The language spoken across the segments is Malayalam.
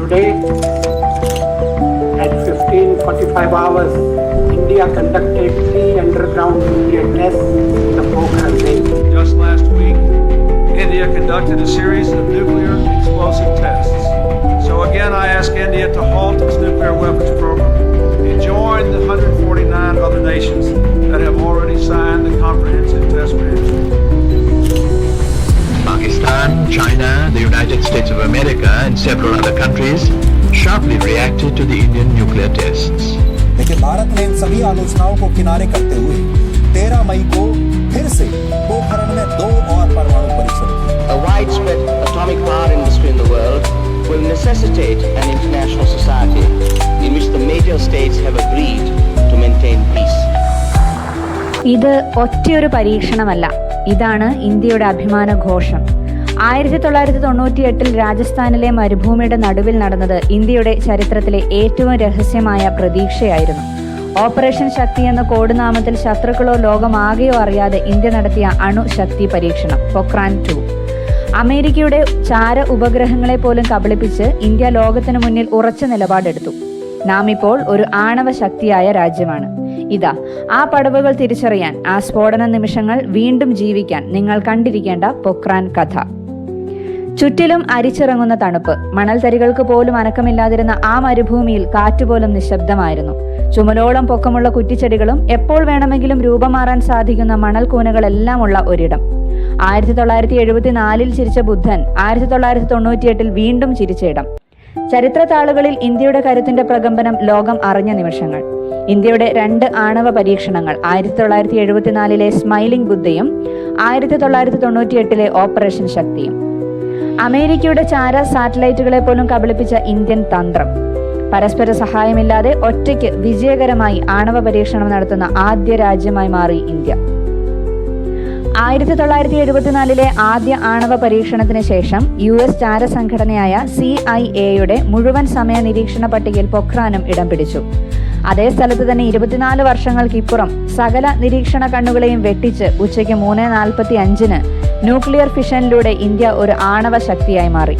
Today, at 15:45 hours, India conducted three underground nuclear tests in the Pokhran range. Just last week, India conducted a series of nuclear explosive tests. So again, I ask India to halt its nuclear weapons program and join the 149 other nations that have already signed the Comprehensive Test Ban. Pakistan, China, the United States of America, and several other countries sharply reacted to the Indian nuclear tests. लेकिन भारत ने इन सभी आलोचनाओं को किनारे करते हुए 13 मई को फिर से पोखरण में दो और परमाणु परीक्षण किए A widespread atomic power industry in the world will necessitate an international society in which the major states have agreed to maintain peace. ഇത് ഒറ്റയൊരു പരീക്ഷണമല്ല ഇതാണ് ഇന്ത്യയുടെ അഭിമാന ഘോഷം ആയിരത്തി തൊള്ളായിരത്തി തൊണ്ണൂറ്റി എട്ടിൽ രാജസ്ഥാനിലെ മരുഭൂമിയുടെ നടുവിൽ നടന്നത് ഇന്ത്യയുടെ ചരിത്രത്തിലെ ഏറ്റവും രഹസ്യമായ പ്രതീക്ഷയായിരുന്നു. ഓപ്പറേഷൻ ശക്തി എന്ന കോഡ് നാമത്തിൽ ശത്രുക്കളോ ലോകമാകെയോ അറിയാതെ ഇന്ത്യ നടത്തിയ അണുശക്തി പരീക്ഷണം പൊക്രാൻ ടു. അമേരിക്കയുടെ ചാര ഉപഗ്രഹങ്ങളെ പോലും കബളിപ്പിച്ച് ഇന്ത്യ ലോകത്തിനു മുന്നിൽ ഉറച്ച നിലപാടെടുത്തു. നാം ഇപ്പോൾ ഒരു ആണവ ശക്തിയായ രാജ്യമാണ്. ഇതാ ആ പടവുകൾ തിരിച്ചറിയാൻ ആ സ്ഫോടന നിമിഷങ്ങൾ വീണ്ടും ജീവിക്കാൻ നിങ്ങൾ കണ്ടിരിക്കേണ്ട പൊക്രാൻ കഥ. ചുറ്റിലും അരിച്ചിറങ്ങുന്ന തണുപ്പ്. മണൽത്തരികൾക്ക് പോലും അനക്കമില്ലാതിരുന്ന ആ മരുഭൂമിയിൽ കാറ്റുപോലും നിശബ്ദമായിരുന്നു. ചുമലോളം പൊക്കമുള്ള കുറ്റിച്ചെടികളും എപ്പോൾ വേണമെങ്കിലും രൂപമാറാൻ സാധിക്കുന്ന മണൽക്കൂനകളെല്ലാം ഉള്ള ഒരിടം. ആയിരത്തി തൊള്ളായിരത്തി എഴുപത്തിനാലിൽ ചിരിച്ച ബുദ്ധൻ ആയിരത്തി തൊള്ളായിരത്തി തൊണ്ണൂറ്റിയെട്ടിൽ വീണ്ടും ചിരിച്ച ഇടം. ചരിത്ര താളുകളിൽ ഇന്ത്യയുടെ കരുത്തിന്റെ പ്രകമ്പനം ലോകം അറിഞ്ഞ നിമിഷങ്ങൾ. ഇന്ത്യയുടെ രണ്ട് ആണവ പരീക്ഷണങ്ങൾ ആയിരത്തി തൊള്ളായിരത്തി എഴുപത്തിനാലിലെ സ്മൈലിംഗ് ബുദ്ധയും ആയിരത്തി തൊള്ളായിരത്തി തൊണ്ണൂറ്റിയെട്ടിലെ ഓപ്പറേഷൻ ശക്തിയും. അമേരിക്കയുടെ ചാര സാറ്റലൈറ്റുകളെ പോലും കബളിപ്പിച്ച ഇന്ത്യൻ തന്ത്രം. പരസ്പര സഹായമില്ലാതെ ഒറ്റയ്ക്ക് വിജയകരമായി ആണവ പരീക്ഷണം നടത്തുന്ന ആദ്യ രാജ്യമായി മാറി ഇന്ത്യ. ആയിരത്തി തൊള്ളായിരത്തി എഴുപത്തിനാലിലെ ആദ്യ ആണവ പരീക്ഷണത്തിന് ശേഷം യു എസ് ചാര സംഘടനയായ സി ഐ എയുടെ മുഴുവൻ സമയ നിരീക്ഷണ പട്ടികയിൽ പൊഖ്രാനും ഇടം പിടിച്ചു. അതേ സ്ഥലത്ത് തന്നെ ഇരുപത്തിനാല് വർഷങ്ങൾക്കിപ്പുറം സകല നിരീക്ഷണ കണ്ണുകളെയും വെട്ടിച്ച് ഉച്ചയ്ക്ക് മൂന്ന് നാൽപ്പത്തി അഞ്ചിന് ന്യൂക്ലിയർ ഫിഷനിലൂടെ ഇന്ത്യ ഒരു ആണവ ശക്തിയായി മാറി.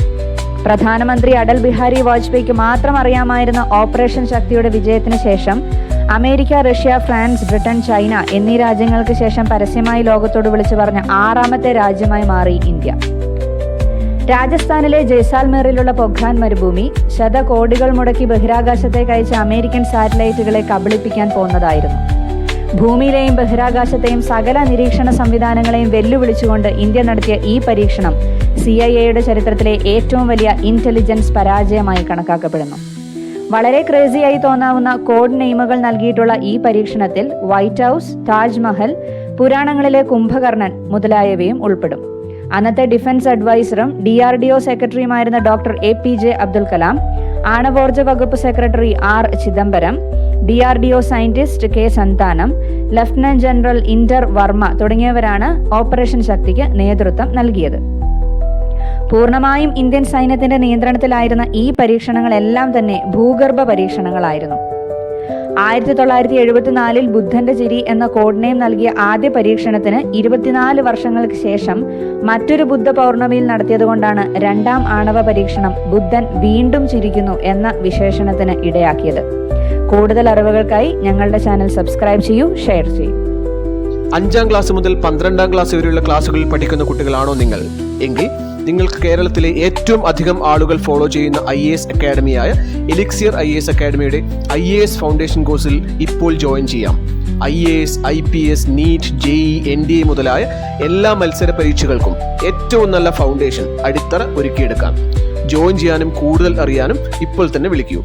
പ്രധാനമന്ത്രി അടൽ ബിഹാരി വാജ്പേയിക്ക് മാത്രം അറിയാമായിരുന്ന ഓപ്പറേഷൻ ശക്തിയുടെ വിജയത്തിന് ശേഷം America Russia France Britain China എന്നീ രാജ്യങ്ങൾക്ക് ശേഷം പരസ്യമായി ലോകത്തോട് വിളിച്ചു പറഞ്ഞ ആറാമത്തെ രാജ്യമായി മാറി ഇന്ത്യ. രാജസ്ഥാനിലെ ജയ്സാൽമേറിലുള്ള പൊഖ്രാൻ മരുഭൂമി ശതകോടികൾ മുടക്കി ബഹിരാകാശത്തേക്ക് അയച്ച അമേരിക്കൻ സാറ്റലൈറ്റുകളെ കബളിപ്പിക്കാൻ പോന്നതായിരുന്നു. ഭൂമിയിലെയും ബഹിരാകാശത്തെയും സകല നിരീക്ഷണ സംവിധാനങ്ങളെയും വെല്ലുവിളിച്ചുകൊണ്ട് ഇന്ത്യ നടത്തിയ ഈ പരീക്ഷണം സി ഐ എയുടെ ചരിത്രത്തിലെ ഏറ്റവും വലിയ ഇന്റലിജൻസ് പരാജയമായി കണക്കാക്കപ്പെടുന്നു. വളരെ ക്രേസിയായി തോന്നാവുന്ന കോഡ് നെയിമുകൾ നൽകിയിട്ടുള്ള ഈ പരീക്ഷണത്തിൽ വൈറ്റ് ഹൗസ് താജ്മഹൽ പുരാണങ്ങളിലെ കുംഭകർണൻ മുതലായവയും ഉൾപ്പെടും. അന്നത്തെ ഡിഫൻസ് അഡ്വൈസറും D R D O സെക്രട്ടറിയുമായിരുന്ന doctor A P J Abdul Kalam ആണവോർജ വകുപ്പ് secretary R Chidambaram D R D O scientist K Santhanam lieutenant general Inder Varma തുടങ്ങിയവരാണ് ഓപ്പറേഷൻ ശക്തിക്ക് നേതൃത്വം നൽകിയത്. പൂർണമായും ഇന്ത്യൻ സൈന്യത്തിന്റെ നിയന്ത്രണത്തിലായിരുന്ന ഈ പരീക്ഷണങ്ങളെല്ലാം തന്നെ ഭൂഗർഭ പരീക്ഷണങ്ങളായിരുന്നു. ആയിരത്തി തൊള്ളായിരത്തി എഴുപത്തിനാലിൽ ബുദ്ധന്റെ ചിരി എന്ന കോഡ് നെയിം നൽകിയ ആദ്യ പരീക്ഷണത്തിന് ഇരുപത്തിനാല് വർഷങ്ങൾക്ക് ശേഷം മറ്റൊരു ബുദ്ധ പൗർണമിയിൽ നടത്തിയതുകൊണ്ടാണ് രണ്ടാം ആണവ പരീക്ഷണം ബുദ്ധൻ വീണ്ടും ചിരിക്കുന്നു എന്ന വിശേഷണത്തിന് ഇടയാക്കിയത്. കൂടുതൽ അറിവുകൾക്കായി ഞങ്ങളുടെ ചാനൽ സബ്സ്ക്രൈബ് ചെയ്യൂ ഷെയർ ചെയ്യൂ. അഞ്ചാം ക്ലാസ് മുതൽ പന്ത്രണ്ടാം ക്ലാസ് വരെയുള്ള ക്ലാസ്സുകളിൽ പഠിക്കുന്ന കുട്ടികളാണോ നിങ്ങൾ? എങ്കിൽ നിങ്ങൾക്ക് കേരളത്തിലെ ഏറ്റവും അധികം ആളുകൾ ഫോളോ ചെയ്യുന്ന ഐ എ എസ് അക്കാഡമിയായ എലിക്സിയർ ഐ എസ് അക്കാഡമിയുടെ ഐ എ എസ് ഫൗണ്ടേഷൻ കോഴ്സിൽ ഇപ്പോൾ ജോയിൻ ചെയ്യാം. I A S I P S NEET J E N D A മുതലായ എല്ലാ മത്സര പരീക്ഷകൾക്കും ഏറ്റവും നല്ല ഫൗണ്ടേഷൻ അടിത്തറ ഒരുക്കിയെടുക്കാം. ജോയിൻ ചെയ്യാനും കൂടുതൽ അറിയാനും ഇപ്പോൾ തന്നെ വിളിക്കൂ.